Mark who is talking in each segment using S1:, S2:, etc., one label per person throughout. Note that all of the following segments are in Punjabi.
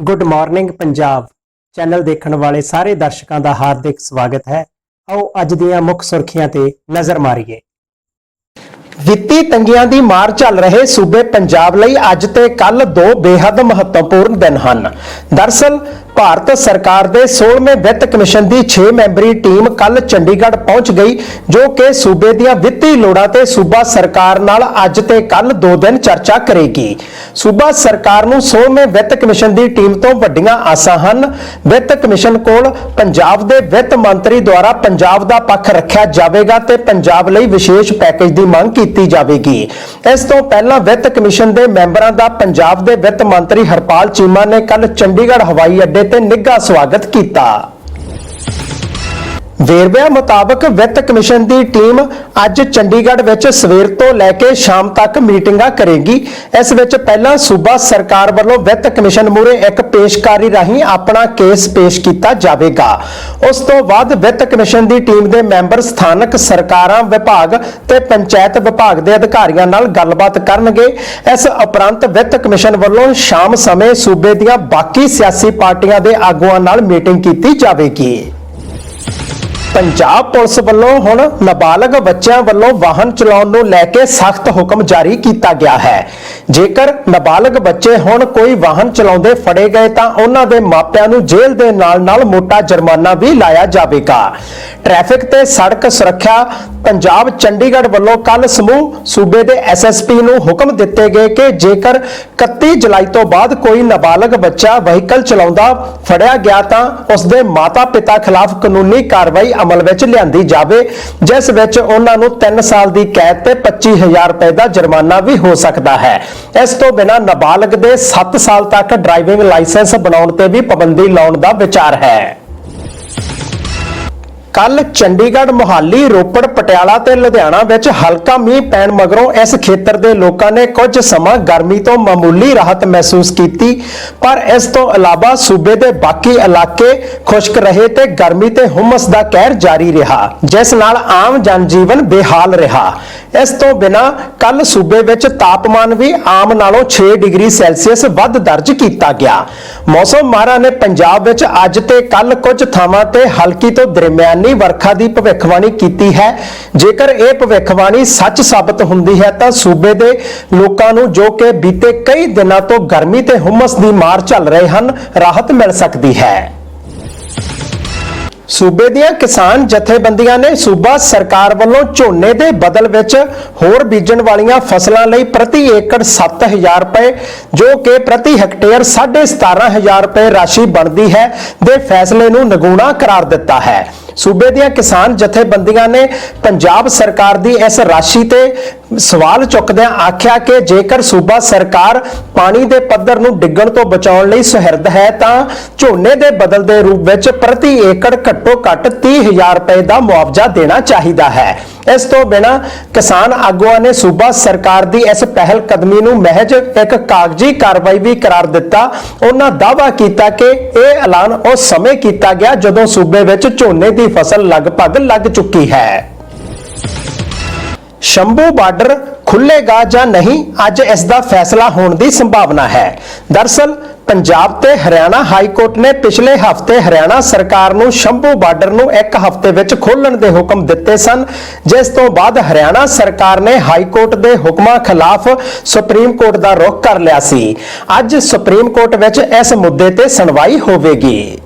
S1: ਗੁੱਡ ਮਾਰਨਿੰਗ ਪੰਜਾਬ ਚੈਨਲ ਦੇਖਣ ਵਾਲੇ ਸਾਰੇ ਦਰਸ਼ਕਾਂ ਦਾ ਹਾਰਦਿਕ ਸਵਾਗਤ ਹੈ। ਆਓ ਅੱਜ ਦੀਆਂ ਮੁੱਖ ਸੁਰਖੀਆਂ ਤੇ ਨਜ਼ਰ ਮਾਰੀਏ। ਵਿੱਤੀ ਤੰਗੀਆਂ ਦੀ ਮਾਰ ਚੱਲ ਰਹੇ ਸੂਬੇ ਪੰਜਾਬ ਲਈ ਅੱਜ ਤੇ ਕੱਲ ਦੋ ਬੇहद ਮਹੱਤਵਪੂਰਨ ਦਿਨ ਹਨ। ਦਰਸਲ ਭਾਰਤ ਸਰਕਾਰ ਦੇ 16ਵੇਂ ਵਿੱਤ ਕਮਿਸ਼ਨ ਦੀ 6 ਮੈਂਬਰੀ ਟੀਮ ਕੱਲ ਚੰਡੀਗੜ੍ਹ ਪਹੁੰਚ ਗਈ, ਜੋ ਕਿ ਸੂਬੇ ਦੀਆਂ ਵਿੱਤੀ ਲੋੜਾਂ ਤੇ ਸੂਬਾ ਸਰਕਾਰ ਨਾਲ ਅੱਜ ਤੇ ਕੱਲ ਦੋ ਦਿਨ ਚਰਚਾ ਕਰੇਗੀ। ਸੂਬਾ ਸਰਕਾਰ ਨੂੰ 16ਵੇਂ ਵਿੱਤ ਕਮਿਸ਼ਨ ਦੀ ਟੀਮ ਤੋਂ ਵੱਡੀਆਂ ਆਸਾਂ ਹਨ। ਵਿੱਤ ਕਮਿਸ਼ਨ ਕੋਲ ਪੰਜਾਬ ਦੇ ਵਿੱਤ ਮੰਤਰੀ ਦੁਆਰਾ ਪੰਜਾਬ ਦਾ ਪੱਖ ਰੱਖਿਆ ਜਾਵੇਗਾ ਤੇ ਪੰਜਾਬ ਲਈ ਵਿਸ਼ੇਸ਼ ਪੈਕੇਜ ਦੀ ਮੰਗ ਕੀਤੀ ਜਾਵੇਗੀ। ਇਸ ਤੋਂ ਪਹਿਲਾਂ ਵਿੱਤ ਕਮਿਸ਼ਨ ਦੇ ਮੈਂਬਰਾਂ ਦਾ ਪੰਜਾਬ ਦੇ ਵਿੱਤ ਮੰਤਰੀ ਹਰਪਾਲ ਚੀਮਾ ਨੇ ਕੱਲ ਚੰਡੀਗੜ੍ਹ ਹਵਾਈ ਅੱਡੇ ਤੇ ਨਿੱਘਾ ਸਵਾਗਤ ਕੀਤਾ। ਵੇਰਵਿਆਂ ਮੁਤਾਬਕ ਵਿੱਤ ਕਮਿਸ਼ਨ ਦੀ ਟੀਮ ਅੱਜ ਚੰਡੀਗੜ੍ਹ ਵਿੱਚ ਸਵੇਰ ਤੋਂ ਲੈ ਕੇ ਸ਼ਾਮ ਤੱਕ ਮੀਟਿੰਗਾਂ ਕਰੇਗੀ। ਇਸ ਵਿੱਚ ਪਹਿਲਾਂ ਸੂਬਾ ਸਰਕਾਰ ਵੱਲੋਂ ਵਿੱਤ ਕਮਿਸ਼ਨ ਮੂਰੇ ਇੱਕ ਪੇਸ਼ਕਾਰੀ ਰਾਹੀਂ ਆਪਣਾ ਕੇਸ ਪੇਸ਼ ਕੀਤਾ ਜਾਵੇਗਾ। ਉਸ ਤੋਂ ਬਾਅਦ ਵਿੱਤ ਕਮਿਸ਼ਨ ਦੀ ਟੀਮ ਦੇ ਮੈਂਬਰ ਸਥਾਨਕ ਸਰਕਾਰਾਂ ਵਿਭਾਗ ਤੇ ਪੰਚਾਇਤ ਵਿਭਾਗ ਦੇ ਅਧਿਕਾਰੀਆਂ ਨਾਲ ਗੱਲਬਾਤ ਕਰਨਗੇ। ਇਸ ਉਪਰੰਤ ਵਿੱਤ ਕਮਿਸ਼ਨ ਵੱਲੋਂ ਸ਼ਾਮ ਸਮੇਂ ਸੂਬੇ ਦੀਆਂ ਬਾਕੀ ਸਿਆਸੀ ਪਾਰਟੀਆਂ ਦੇ ਆਗੂਆਂ ਨਾਲ ਮੀਟਿੰਗ ਕੀਤੀ ਜਾਵੇਗੀ। ਪੰਜਾਬ ਪੁਲਿਸ ਵੱਲੋਂ ਹੁਣ ਨਾਬਾਲਗ ਬੱਚਿਆਂ ਵੱਲੋਂ ਵਾਹਨ ਚਲਾਉਣ ਨੂੰ ਲੈ ਕੇ ਸਖਤ ਹੁਕਮ ਜਾਰੀ ਕੀਤਾ ਗਿਆ ਹੈ। ਜੇਕਰ ਨਾਬਾਲਗ ਬੱਚੇ ਹੁਣ ਕੋਈ ਵਾਹਨ ਚਲਾਉਂਦੇ ਫੜੇ ਗਏ ਤਾਂ ਉਹਨਾਂ ਦੇ ਮਾਪਿਆਂ ਨੂੰ ਜੇਲ੍ਹ ਦੇ ਨਾਲ-ਨਾਲ ਮੋਟਾ ਜੁਰਮਾਨਾ ਵੀ ਲਾਇਆ ਜਾਵੇਗਾ। ਟ੍ਰੈਫਿਕ ਤੇ ਸੜਕ ਸੁਰੱਖਿਆ ਪੰਜਾਬ ਚੰਡੀਗੜ੍ਹ ਵੱਲੋਂ ਕੱਲ ਸਮੂਹ ਸੂਬੇ ਦੇ ਐਸਐਸਪੀ ਨੂੰ ਹੁਕਮ ਦਿੱਤੇ ਗਏ ਕਿ ਜੇਕਰ 31 ਜੁਲਾਈ ਤੋਂ ਬਾਅਦ ਕੋਈ ਨਾਬਾਲਗ ਬੱਚਾ ਵਹੀਕਲ ਚਲਾਉਂਦਾ ਫੜਿਆ ਗਿਆ ਤਾਂ ਉਸ ਦੇ ਮਾਤਾ-ਪਿਤਾ ਖਿਲਾਫ ਕਾਨੂੰਨੀ ਕਾਰਵਾਈ ਅਮਲ ਵਿੱਚ ਲਿਆਂਦੀ ਜਾਵੇ, ਜਿਸ ਵਿੱਚ ਉਹਨਾਂ ਨੂੰ 3 ਸਾਲ ਦੀ ਕੈਦ ਤੇ 25000 ਰੁਪਏ ਦਾ ਜੁਰਮਾਨਾ ਵੀ ਹੋ ਸਕਦਾ ਹੈ। ਇਸ ਤੋਂ ਬਿਨਾਂ ਨਾਬਾਲਗ ਦੇ 7 ਸਾਲ ਤੱਕ ਡਰਾਈਵਿੰਗ ਲਾਇਸੈਂਸ ਬਣਾਉਣ ਤੇ ਵੀ ਪਾਬੰਦੀ ਲਾਉਣ ਦਾ ਵਿਚਾਰ ਹੈ। ਕੱਲ ਚੰਡੀਗੜ੍ਹ ਮੁਹਾਲੀ, ਰੋਪੜ, ਪਟਿਆਲਾ ਤੇ ਲੁਧਿਆਣਾ ਵਿੱਚ ਹਲਕਾ ਮੀਂਹ ਪੈਣ ਮਗਰੋਂ ਇਸ ਖੇਤਰ ਦੇ ਲੋਕਾਂ ਨੇ ਕੁਝ ਸਮਾਂ ਗਰਮੀ ਤੋਂ ਮਾਮੂਲੀ ਰਾਹਤ ਮਹਿਸੂਸ ਕੀਤੀ। ਪਰ ਇਸ ਤੋਂ ਇਲਾਵਾ ਸੂਬੇ ਦੇ ਬਾਕੀ ਇਲਾਕੇ ਖੁਸ਼ਕ ਰਹੇ ਤੇ ਗਰਮੀ ਤੇ ਹੁਮਸ ਦਾ ਕਹਿਰ ਜਾਰੀ ਰਿਹਾ, ਜਿਸ ਨਾਲ ਆਮ ਜਨਜੀਵਨ ਬੇਹਾਲ ਰਿਹਾ। ਇਸ ਤੋਂ ਬਿਨਾ ਕੱਲ ਸੂਬੇ ਵਿੱਚ ਤਾਪਮਾਨ ਵੀ ਆਮ ਨਾਲੋਂ 6 ਡਿਗਰੀ ਸੈਲਸੀਅਸ ਵੱਧ ਦਰਜ ਕੀਤਾ ਗਿਆ। ਮੌਸਮ ਮਾਹਰਾਂ ਨੇ ਪੰਜਾਬ ਵਿੱਚ ਅੱਜ ਤੇ ਕੱਲ ਕੁਝ ਥਾਵਾਂ ਤੇ ਹਲਕੀ ਤੋਂ ਦਰਮਿਆਨੀ ਵਰਖਾ ਦੀ ਭਵਿੱਖਬਾਣੀ ਕੀਤੀ ਹੈ। ਜੇਕਰ ਇਹ ਭਵਿੱਖਬਾਣੀ ਸੱਚ ਸਾਬਤ ਹੁੰਦੀ ਹੈ ਤਾਂ ਸੂਬੇ ਦੇ ਲੋਕਾਂ ਨੂੰ ਜੋ ਕਿ ਬੀਤੇ ਕਈ ਦਿਨਾਂ ਤੋਂ ਗਰਮੀ ਤੇ ਹੁਮਸ ਦੀ ਮਾਰ ਚੱਲ ਰਹੇ ਹਨ, ਰਾਹਤ ਮਿਲ ਸਕਦੀ ਹੈ। ਸੂਬੇ ਦੀਆਂ ਕਿਸਾਨ ਜਥੇਬੰਦੀਆਂ ਨੇ ਸੂਬਾ ਸਰਕਾਰ ਵੱਲੋਂ ਝੋਨੇ ਦੇ ਬਦਲ ਵਿੱਚ ਹੋਰ ਬੀਜਣ ਵਾਲੀਆਂ ਫਸਲਾਂ ਲਈ ਪ੍ਰਤੀ ਏਕੜ 7000 ਰੁਪਏ, ਜੋ ਕਿ ਪ੍ਰਤੀ ਹੈਕਟੇਅਰ 17500 ਰੁਪਏ ਰਾਸ਼ੀ ਬਣਦੀ ਹੈ, ਦੇ ਫੈਸਲੇ ਨੂੰ ਨਗੂਣਾ ਕਰਾਰ ਦਿੱਤਾ ਹੈ। ਸੂਬੇ ਦੀਆਂ ਕਿਸਾਨ ਜਥੇਬੰਦੀਆਂ ਨੇ ਪੰਜਾਬ ਸਰਕਾਰ ਦੀ ਇਸ ਰਾਸ਼ੀ ਤੇ ਸਵਾਲ ਚੁੱਕਦਿਆਂ ਆਖਿਆ ਕਿ ਜੇਕਰ ਸੂਬਾ ਸਰਕਾਰ ਪਾਣੀ ਦੇ ਪੱਧਰ ਨੂੰ ਡਿੱਗਣ ਤੋਂ ਬਚਾਉਣ ਲਈ ਸੁਹਿਰਦ ਹੈ ਤਾਂ ਝੋਨੇ ਦੇ ਬਦਲ ਰੂਪ ਵਿੱਚ ਪ੍ਰਤੀ ਏਕੜ ਘੱਟੋ ਘੱਟ 30000 ਰੁਪਏ ਦਾ ਮੁਆਵਜ਼ਾ ਦੇਣਾ ਚਾਹੀਦਾ ਹੈ। ਇਸ ਤੋਂ ਬਿਨਾ ਕਿਸਾਨ ਆਗੂਆਂ ਨੇ ਸੂਬਾ ਸਰਕਾਰ ਦੀ ਇਸ ਪਹਿਲ ਕਦਮੀ ਨੂੰ ਮਹਿਜ ਇੱਕ ਕਾਗਜ਼ੀ ਕਾਰਵਾਈ ਵੀ ਕਰਾਰ ਦਿੱਤਾ। ਉਹਨਾਂ ਦਾਅਵਾ ਕੀਤਾ ਕਿ ਇਹ ਐਲਾਨ ਉਸ ਸਮੇਂ ਕੀਤਾ ਗਿਆ ਜਦੋਂ ਸੂਬੇ ਵਿੱਚ ਝੋਨੇ ਦੀ ਫਸਲ ਲਗਭਗ ਲੱਗ ਚੁੱਕੀ ਹੈ। ਸ਼ੰਭੂ ਬਾਰਡਰ ਖੁੱਲੇਗਾ ਜਾਂ ਨਹੀਂ, ਅੱਜ ਇਸ ਦਾ ਫੈਸਲਾ ਹੋਣ ਦੀ ਸੰਭਾਵਨਾ ਹੈ। ਦਰਸਲ, ਪੰਜਾਬ ਤੇ ਹਰਿਆਣਾ ਹਾਈ ਕੋਰਟ ਨੇ ਪਿਛਲੇ ਹਫ਼ਤੇ ਹਰਿਆਣਾ ਸਰਕਾਰ ਨੂੰ ਸ਼ੰਭੂ ਬਾਰਡਰ ਨੂੰ ਇੱਕ ਹਫ਼ਤੇ ਵਿੱਚ ਖੋਲਣ ਦੇ ਹੁਕਮ ਦਿੱਤੇ ਸਨ, ਜਿਸ ਤੋਂ ਬਾਅਦ ਹਰਿਆਣਾ ਸਰਕਾਰ ਨੇ ਹਾਈ ਕੋਰਟ ਦੇ ਹੁਕਮਾਂ ਖਿਲਾਫ ਸੁਪਰੀਮ ਕੋਰਟ ਦਾ ਰੁਖ ਕਰ ਲਿਆ ਸੀ। ਅੱਜ ਸੁਪਰੀਮ ਕੋਰਟ ਵਿੱਚ ਇਸ ਮੁੱਦੇ ਤੇ ਸੁਣਵਾਈ ਹੋਵੇਗੀ।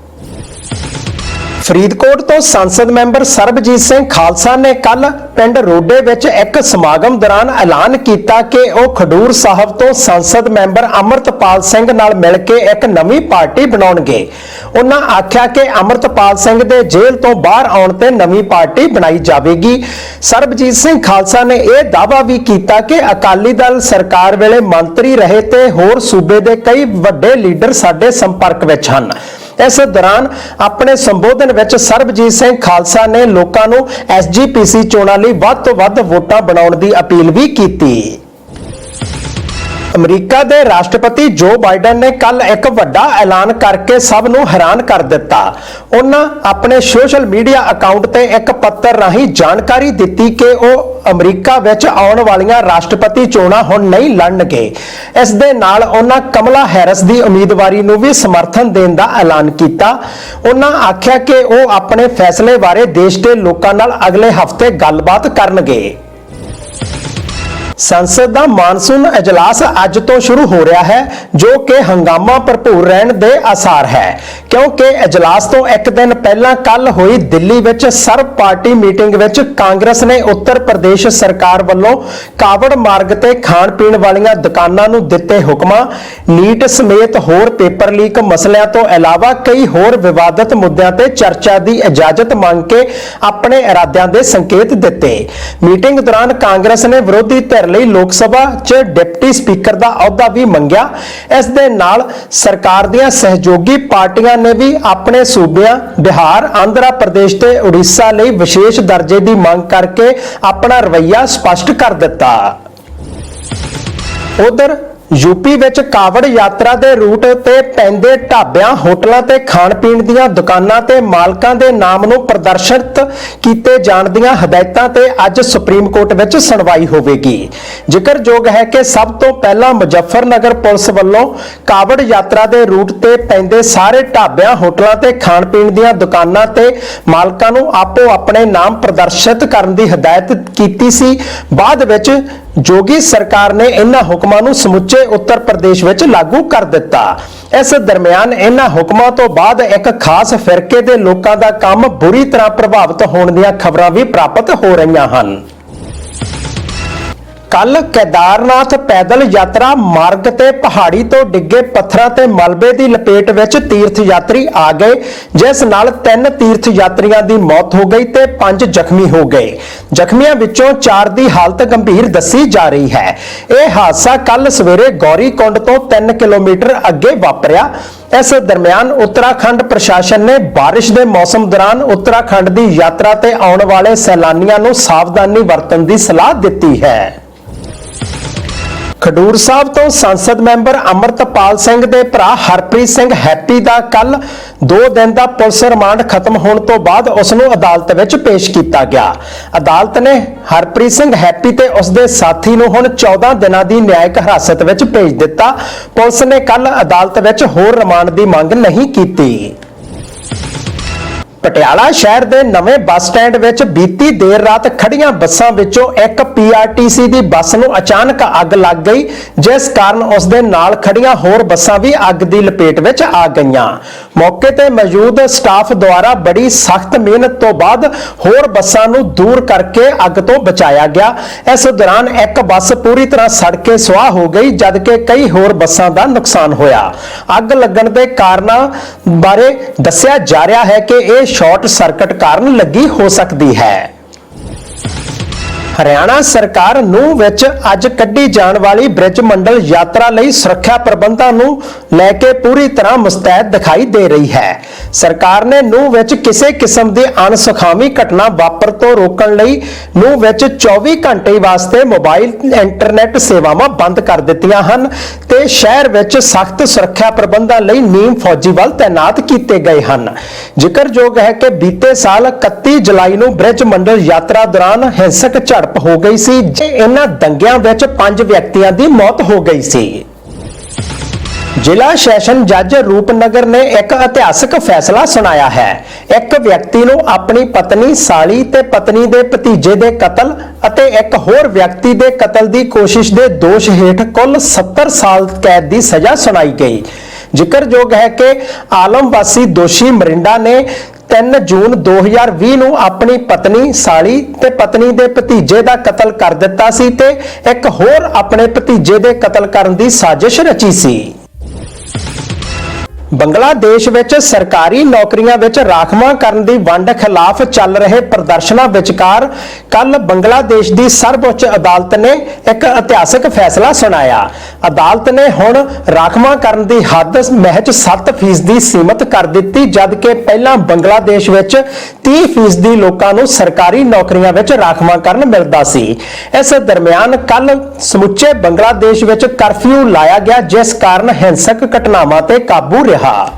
S1: ਫਰੀਦਕੋਟ ਤੋਂ ਸੰਸਦ ਮੈਂਬਰ ਸਰਬਜੀਤ ਸਿੰਘ ਖਾਲਸਾ ਨੇ ਕੱਲ ਪਿੰਡ ਰੋਡੇ ਵਿੱਚ ਇੱਕ ਸਮਾਗਮ ਦੌਰਾਨ ਐਲਾਨ ਕੀਤਾ ਕਿ ਉਹ ਖਡੂਰ ਸਾਹਿਬ ਤੋਂ ਸੰਸਦ ਮੈਂਬਰ ਅਮਰਤਪਾਲ ਸਿੰਘ ਨਾਲ ਮਿਲ ਕੇ ਇੱਕ ਨਵੀਂ ਪਾਰਟੀ ਬਣਾਉਣਗੇ। ਉਹਨਾਂ ਆਖਿਆ ਕਿ ਅਮਰਤਪਾਲ ਸਿੰਘ ਦੇ ਜੇਲ੍ਹ ਤੋਂ ਬਾਹਰ ਆਉਣ ਤੇ ਨਵੀਂ ਪਾਰਟੀ ਬਣਾਈ ਜਾਵੇਗੀ। ਸਰਬਜੀਤ ਸਿੰਘ ਖਾਲਸਾ ਨੇ ਇਹ ਦਾਅਵਾ ਵੀ ਕੀਤਾ ਕਿ ਅਕਾਲੀ ਦਲ ਸਰਕਾਰ ਵੇਲੇ ਮੰਤਰੀ ਰਹੇ ਤੇ ਹੋਰ ਸੂਬੇ ਦੇ ਕਈ ਵੱਡੇ ਲੀਡਰ ਸਾਡੇ ਸੰਪਰਕ ਵਿੱਚ ਹਨ। ਇਸ ਦੌਰਾਨ ਆਪਣੇ ਸੰਬੋਧਨ ਵਿੱਚ ਸਰਬਜੀਤ ਸਿੰਘ ਖਾਲਸਾ ਨੇ ਲੋਕਾਂ ਨੂੰ ਐਸਜੀਪੀਸੀ ਚੋਣਾਂ ਲਈ ਵੱਧ ਤੋਂ ਵੱਧ ਵੋਟਾਂ ਬਣਾਉਣ ਦੀ ਅਪੀਲ ਵੀ ਕੀਤੀ। ਅਮਰੀਕਾ ਦੇ ਰਾਸ਼ਟਰਪਤੀ ਜੋ ਬਾਈਡਨ ਨੇ ਕੱਲ ਇੱਕ ਵੱਡਾ ਐਲਾਨ ਕਰਕੇ ਸਭ ਨੂੰ ਹੈਰਾਨ ਕਰ ਦਿੱਤਾ। ਉਹਨਾਂ ਆਪਣੇ ਸੋਸ਼ਲ ਮੀਡੀਆ ਅਕਾਊਂਟ ਤੇ ਇੱਕ ਪੱਤਰ ਰਾਹੀਂ ਜਾਣਕਾਰੀ ਦਿੱਤੀ ਕਿ ਉਹ ਅਮਰੀਕਾ ਵਿੱਚ ਆਉਣ ਵਾਲੀਆਂ ਰਾਸ਼ਟਰਪਤੀ ਚੋਣਾਂ ਹੁਣ ਨਹੀਂ ਲੜਨਗੇ। ਇਸ ਦੇ ਨਾਲ ਉਹਨਾਂ ਕਮਲਾ ਹੈਰਿਸ ਦੀ ਉਮੀਦਵਾਰੀ ਨੂੰ ਵੀ ਸਮਰਥਨ ਦੇਣ ਦਾ ਐਲਾਨ ਕੀਤਾ। ਉਹਨਾਂ ਆਖਿਆ ਕਿ ਉਹ ਆਪਣੇ ਫੈਸਲੇ ਬਾਰੇ ਦੇਸ਼ ਦੇ ਲੋਕਾਂ ਨਾਲ ਅਗਲੇ ਹਫ਼ਤੇ ਗੱਲਬਾਤ ਕਰਨਗੇ। ਸੰਸਦ ਦਾ ਮਾਨਸੂਨ ਅਜਲਾਸ ਅੱਜ ਤੋਂ ਸ਼ੁਰੂ ਹੋ ਰਿਹਾ ਹੈ, ਜੋ ਕਿ ਹੰਗਾਮਾ ਭਰਪੂਰ ਰਹਿਣ ਦੇ ਆਸਾਰ ਹੈ। ਕਿਉਂਕਿ ਅਜਲਾਸ ਤੋਂ ਇੱਕ ਦਿਨ ਪਹਿਲਾਂ ਕੱਲ ਹੋਈ ਦਿੱਲੀ ਵਿੱਚ ਸਰਬ ਪਾਰਟੀ ਮੀਟਿੰਗ ਵਿੱਚ ਕਾਂਗਰਸ ਨੇ ਉੱਤਰ ਪ੍ਰਦੇਸ਼ ਸਰਕਾਰ ਵੱਲੋਂ ਕਾਵੜ ਮਾਰਗ ਤੇ ਖਾਣ ਪੀਣ ਵਾਲੀਆਂ ਦੁਕਾਨਾਂ ਨੂੰ ਦਿੱਤੇ ਹੁਕਮਾਂ, ਨੀਟ ਸਮੇਤ ਹੋਰ ਪੇਪਰ ਲੀਕ ਮਸਲਿਆਂ ਤੋਂ ਇਲਾਵਾ ਕਈ ਹੋਰ ਵਿਵਾਦਤ ਮੁੱਦਿਆਂ ਤੇ ਚਰਚਾ ਦੀ ਇਜਾਜ਼ਤ ਮੰਗ ਕੇ ਆਪਣੇ ਇਰਾਦਿਆਂ ਦੇ ਸੰਕੇਤ ਦਿੱਤੇ। ਮੀਟਿੰਗ ਦੌਰਾਨ ਕਾਂਗਰਸ ਨੇ ਵਿਰੋਧੀ ਧਿਰ ਲਈ ਲੋਕ ਸਭਾ 'ਚ ਡਿਪਟੀ ਸਪੀਕਰ ਦਾ ਅਹੁਦਾ ਵੀ ਮੰਗਿਆ। ਇਸ ਦੇ ਨਾਲ ਸਰਕਾਰ ਦੀਆਂ ਸਹਿਯੋਗੀ ਪਾਰਟੀਆਂ ਨੇ ਵੀ ਆਪਣੇ ਸੂਬਿਆਂ ਬਿਹਾਰ, ਆਂਧਰਾ ਪ੍ਰਦੇਸ਼ ਤੇ ਉੜੀਸਾ ਲਈ ਵਿਸ਼ੇਸ਼ ਦਰਜੇ ਦੀ ਮੰਗ ਕਰਕੇ ਆਪਣਾ ਰਵੱਈਆ ਸਪਸ਼ਟ ਕਰ ਦਿੱਤਾ। ਉਧਰ ਯੂਪੀ ਵਿੱਚ ਕਾਵੜ ਯਾਤਰਾ ਦੇ ਰੂਟ ਤੇ ਪੈਂਦੇ ਢਾਬਿਆਂ, ਹੋਟਲਾਂ ਤੇ ਖਾਣ ਪੀਣ ਦੀਆਂ ਦੁਕਾਨਾਂ ਤੇ ਮਾਲਕਾਂ ਦੇ ਨਾਮ ਨੂੰ ਪ੍ਰਦਰਸ਼ਿਤ ਕੀਤੇ ਜਾਣ ਦੀਆਂ ਹਦਾਇਤਾਂ ਤੇ ਅੱਜ ਸੁਪਰੀਮ ਕੋਰਟ ਵਿੱਚ ਸੁਣਵਾਈ ਹੋਵੇਗੀ। ਜ਼ਿਕਰਯੋਗ ਹੈ ਕਿ ਸਭ ਤੋਂ ਪਹਿਲਾਂ ਮੁਜ਼ੱਫਰਨਗਰ ਪੁਲਿਸ ਵੱਲੋਂ ਕਾਵੜ ਯਾਤਰਾ ਦੇ ਰੂਟ ਤੇ ਪੈਂਦੇ ਸਾਰੇ ਢਾਬਿਆਂ, ਹੋਟਲਾਂ ਤੇ ਖਾਣ ਪੀਣ ਦੀਆਂ ਦੁਕਾਨਾਂ ਤੇ ਮਾਲਕਾਂ ਨੂੰ ਆਪੋ ਆਪਣੇ ਨਾਮ ਪ੍ਰਦਰਸ਼ਿਤ ਕਰਨ ਦੀ ਹਦਾਇਤ ਕੀਤੀ ਸੀ। ਬਾਅਦ ਵਿੱਚ ਜੋਗੀ ਸਰਕਾਰ ਨੇ ਇਹਨਾਂ ਹੁਕਮਾਂ ਨੂੰ ਸਮੁੱਚੇ ਉੱਤਰ ਪ੍ਰਦੇਸ਼ ਵਿੱਚ ਲਾਗੂ ਕਰ ਦਿੱਤਾ। ਇਸ ਦਰਮਿਆਨ ਇਹਨਾਂ ਹੁਕਮਾਂ ਤੋਂ ਬਾਅਦ ਇੱਕ ਖਾਸ ਫਿਰਕੇ ਦੇ ਲੋਕਾਂ ਦਾ ਕੰਮ ਬੁਰੀ ਤਰ੍ਹਾਂ ਪ੍ਰਭਾਵਿਤ ਹੋਣ ਦੀਆਂ ਖਬਰਾਂ ਵੀ ਪ੍ਰਾਪਤ ਹੋ ਰਹੀਆਂ ਹਨ। ਕੱਲ ਕੇਦਾਰਨਾਥ ਪੈਦਲ ਯਾਤਰਾ ਮਾਰਗ ਤੇ ਪਹਾੜੀ ਤੋਂ ਡਿੱਗੇ ਪੱਥਰਾਂ ਤੇ ਮਲਬੇ ਦੀ ਲਪੇਟ ਵਿੱਚ ਤੀਰਥ ਯਾਤਰੀ ਆ ਗਏ, ਜਿਸ ਨਾਲ ਤਿੰਨ ਤੀਰਥ ਯਾਤਰੀਆਂ ਦੀ ਮੌਤ ਹੋ ਗਈ ਤੇ ਪੰਜ ਜ਼ਖਮੀ ਹੋ ਗਏ। ਜ਼ਖਮੀਆਂ ਵਿੱਚੋਂ ਚਾਰ ਦੀ ਹਾਲਤ ਗੰਭੀਰ ਦੱਸੀ ਜਾ ਰਹੀ ਹੈ। ਇਹ ਹਾਦਸਾ ਕੱਲ ਸਵੇਰੇ ਗੌਰੀਕੁੰਡ ਤੋਂ 3 ਕਿਲੋਮੀਟਰ ਅੱਗੇ ਵਾਪਰਿਆ। ਇਸ ਦਰਮਿਆਨ ਉੱਤਰਾਖੰਡ ਪ੍ਰਸ਼ਾਸਨ ਨੇ ਬਾਰਿਸ਼ ਦੇ ਮੌਸਮ ਦੌਰਾਨ ਉੱਤਰਾਖੰਡ ਦੀ ਯਾਤਰਾ ਤੇ ਆਉਣ ਵਾਲੇ ਸੈਲਾਨੀਆਂ ਨੂੰ ਸਾਵਧਾਨੀ ਵਰਤਣ ਦੀ ਸਲਾਹ ਦਿੱਤੀ ਹੈ। ਖਡੂਰ ਸਾਹਿਬ ਤੋਂ ਸੰਸਦ ਮੈਂਬਰ ਅਮਰਤਪਾਲ ਸਿੰਘ ਦੇ ਭਰਾ ਹਰਪ੍ਰੀਤ ਸਿੰਘ ਹੈਪੀ ਦਾ ਕੱਲ 2 ਦਿਨ ਦਾ ਪੁਲਿਸ ਰਿਮਾਂਡ ਖਤਮ ਹੋਣ ਤੋਂ ਬਾਅਦ ਉਸ ਨੂੰ ਅਦਾਲਤ ਵਿੱਚ ਪੇਸ਼ ਕੀਤਾ ਗਿਆ। ਅਦਾਲਤ ਨੇ ਹਰਪ੍ਰੀਤ ਸਿੰਘ ਹੈਪੀ ਤੇ ਉਸ ਦੇ ਸਾਥੀ ਨੂੰ ਹੁਣ 14 ਦਿਨਾਂ ਦੀ ਨਿਆਇਕ ਹਿਰਾਸਤ ਵਿੱਚ ਭੇਜ ਦਿੱਤਾ। ਪੁਲਿਸ ਨੇ ਕੱਲ ਅਦਾਲਤ ਵਿੱਚ ਹੋਰ ਰਿਮਾਂਡ ਦੀ ਮੰਗ ਨਹੀਂ ਕੀਤੀ। ਪਟਿਆਲਾ ਸ਼ਹਿਰ ਦੇ ਨਵੇਂ ਬੱਸ ਸਟੈਂਡ ਵਿੱਚ ਬੀਤੀ ਦੇਰ ਰਾਤ ਖੜੀਆਂ ਬੱਸਾਂ ਵਿੱਚੋਂ ਇੱਕ ਪੀਆਰਟੀਸੀ ਦੀ ਬੱਸ ਨੂੰ ਅਚਾਨਕ ਅੱਗ ਲੱਗ ਗਈ, ਜਿਸ ਕਾਰਨ ਉਸ ਦੇ ਨਾਲ ਖੜੀਆਂ ਹੋਰ ਬੱਸਾਂ ਵੀ ਅੱਗ ਦੀ ਲਪੇਟ ਵਿੱਚ ਆ ਗਈਆਂ। ਮੌਕੇ ਤੇ ਮੌਜੂਦ ਸਟਾਫ ਦੁਆਰਾ ਬੜੀ ਸਖਤ ਮਿਹਨਤ ਤੋਂ ਬਾਅਦ ਹੋਰ ਬੱਸਾਂ ਨੂੰ ਦੂਰ ਕਰਕੇ ਅੱਗ ਤੋਂ ਬਚਾਇਆ ਗਿਆ। ਇਸ ਦੌਰਾਨ ਇੱਕ ਬੱਸ ਪੂਰੀ ਤਰ੍ਹਾਂ ਸੜ ਕੇ ਸੁਆਹ ਹੋ ਗਈ, ਜਦਕਿ ਕਈ ਹੋਰ ਬੱਸਾਂ ਦਾ ਨੁਕਸਾਨ ਹੋਇਆ। ਅੱਗ ਲੱਗਣ ਦੇ ਕਾਰਨਾਂ ਬਾਰੇ ਦੱਸਿਆ ਜਾ ਰਿਹਾ ਹੈ ਕਿ ਇਹ ਸ਼ਾਰਟ ਸਰਕਟ ਕਾਰਨ ਲੱਗੀ ਹੋ ਸਕਦੀ ਹੈ। ਹਰਿਆਣਾ ਸਰਕਾਰ ਨੂੰ ਵਿੱਚ ਅੱਜ ਕੱਢੀ ਜਾਣ ਵਾਲੀ ਬ੍ਰਿਜ ਮੰਡਲ ਯਾਤਰਾ ਲਈ ਸੁਰੱਖਿਆ ਪ੍ਰਬੰਧਾਂ ਨੂੰ ਲੈ ਕੇ ਪੂਰੀ ਤਰ੍ਹਾਂ ਮੁਸਤੈਦ ਦਿਖਾਈ ਦੇ ਰਹੀ ਹੈ। ਸਰਕਾਰ ਨੇ ਨੂੰ ਵਿੱਚ ਕਿਸੇ ਕਿਸਮ ਦੀ ਅਣਸੁਖਾਵੀ ਘਟਨਾ ਵਾਪਰ ਤੋਂ ਰੋਕਣ ਲਈ ਨੂੰ ਵਿੱਚ 24 ਘੰਟੇ ਵਾਸਤੇ ਮੋਬਾਈਲ, ਇੰਟਰਨੈਟ ਸੇਵਾਵਾਂ ਬੰਦ ਕਰ ਦਿੱਤੀਆਂ ਹਨ। ਤੇ ਸ਼ਹਿਰ ਵਿੱਚ ਸਖਤ ਸੁਰੱਖਿਆ ਪ੍ਰਬੰਧਾਂ ਲਈ ਨੀਮ ਫੌਜੀ ਬਲ ਤਾਇਨਾਤ ਕੀਤੇ ਗਏ ਹਨ। ਜ਼ਿਕਰਯੋਗ ਹੈ ਕਿ ਬੀਤੇ ਸਾਲ 31 ਜੁਲਾਈ ਨੂੰ ਬ੍ਰਿਜ ਮੰਡਲ ਯਾਤਰਾ ਦੌਰਾਨ ਹਿੰਸਕ ਝੜਪ ਹੋ ਗਈ ਸੀ ਇਹਨਾਂ ਦੰਗਿਆਂ ਵਿੱਚ ਪੰਜ ਵਿਅਕਤੀਆਂ ਦੀ ਮੌਤ ਹੋ ਗਈ ਸੀ। ਜ਼ਿਲ੍ਹਾ ਸੈਸ਼ਨ ਜੱਜ ਰੂਪਨਗਰ ਨੇ ਇੱਕ ਇਤਿਹਾਸਕ ਫੈਸਲਾ ਸੁਣਾਇਆ ਹੈ। ਇੱਕ ਵਿਅਕਤੀ ਨੂੰ ਆਪਣੀ ਪਤਨੀ ਸਾਲੀ ਤੇ ਪਤਨੀ ਦੇ ਭਤੀਜੇ ਦੇ ਕਤਲ ਅਤੇ ਇੱਕ ਹੋਰ ਵਿਅਕਤੀ ਦੇ ਕਤਲ ਦੀ ਕੋਸ਼ਿਸ਼ ਦੇ ਦੋਸ਼ ਹੇਠ ਕੁੱਲ 70 ਸਾਲ ਕੈਦ ਦੀ ਸਜ਼ਾ ਸੁਣਾਈ ਗਈ। ਜ਼ਿਕਰਯੋਗ ਹੈ ਕਿ ਆਲਮ ਵਾਸੀ ਦੋਸ਼ੀ ਮਰਿੰਡਾ ਨੇ 3 ਜੂਨ 2020 ਨੂੰ ਆਪਣੀ ਪਤਨੀ ਸਾਲੀ ਤੇ ਪਤਨੀ ਦੇ ਭਤੀਜੇ ਦਾ ਕਤਲ ਕਰ ਦਿੱਤਾ ਸੀ ਤੇ ਇੱਕ ਹੋਰ ਆਪਣੇ ਭਤੀਜੇ ਦੇ ਕਤਲ ਕਰਨ ਦੀ ਸਾਜ਼ਿਸ਼ ਰਚੀ ਸੀ। ਬੰਗਲਾਦੇਸ਼ ਵਿੱਚ ਸਰਕਾਰੀ ਨੌਕਰੀਆਂ ਵਿੱਚ ਰਾਖਵਾਂ ਕਰਨ ਦੀ ਵੰਡ ਖਿਲਾਫ ਚੱਲ ਰਹੇ ਪ੍ਰਦਰਸ਼ਨਾਂ ਵਿਚਕਾਰ ਕੱਲ ਬੰਗਲਾਦੇਸ਼ ਦੀ ਸਰਵਉੱਚ ਅਦਾਲਤ ਨੇ ਇੱਕ ਇਤਿਹਾਸਕ ਫੈਸਲਾ ਸੁਣਾਇਆ। ਅਦਾਲਤ ਨੇ ਹੁਣ ਰਾਖਵਾਂ ਕਰਨ ਦੀ ਹੱਦ ਮਹਿਜ 7% ਦੀ ਸੀਮਤ ਕਰ ਦਿੱਤੀ, ਜਦਕਿ ਪਹਿਲਾਂ ਬੰਗਲਾਦੇਸ਼ ਵਿੱਚ 30% ਦੀ ਲੋਕਾਂ ਨੂੰ ਸਰਕਾਰੀ ਨੌਕਰੀਆਂ ਵਿੱਚ ਰਾਖਵਾਂ ਕਰਨ ਮਿਲਦਾ ਸੀ। ਇਸ ਦਰਮਿਆਨ ਕੱਲ ਸਮੁੱਚੇ ਬੰਗਲਾਦੇਸ਼ ਵਿੱਚ ਕਰਫਿਊ ਲਾਇਆ ਗਿਆ, ਜਿਸ ਕਾਰਨ ਹਿੰਸਕ ਘਟਨਾਵਾਂ ਤੇ ਕਾਬੂ ਰਿਹਾ। ਰਿਹਾ।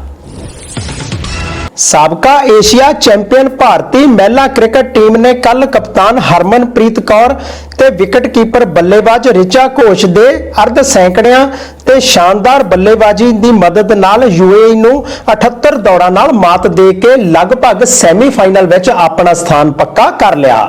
S1: ਸਾਬਕਾ ਏਸ਼ੀਆ ਚੈਂਪੀਅਨ ਭਾਰਤੀ ਮਹਿਲਾ ਕ੍ਰਿਕਟ ਟੀਮ ਨੇ ਕੱਲ ਕਪਤਾਨ ਹਰਮਨਪ੍ਰੀਤ ਕੌਰ ਤੇ ਵਿਕਟਕੀਪਰ ਬੱਲੇਬਾਜ਼ ਰਿਚਾ ਘੋਸ਼ ਦੇ ਅਰਧ ਸੈਂਕੜਿਆਂ ਤੇ ਸ਼ਾਨਦਾਰ ਬੱਲੇਬਾਜ਼ੀ ਦੀ ਮਦਦ ਨਾਲ ਯੂਏਈ ਨੂੰ 78 ਦੌੜਾਂ ਨਾਲ ਮਾਤ ਦੇ ਕੇ ਲਗਭਗ ਸੈਮੀਫਾਈਨਲ ਵਿੱਚ ਆਪਣਾ ਸਥਾਨ ਪੱਕਾ ਕਰ ਲਿਆ।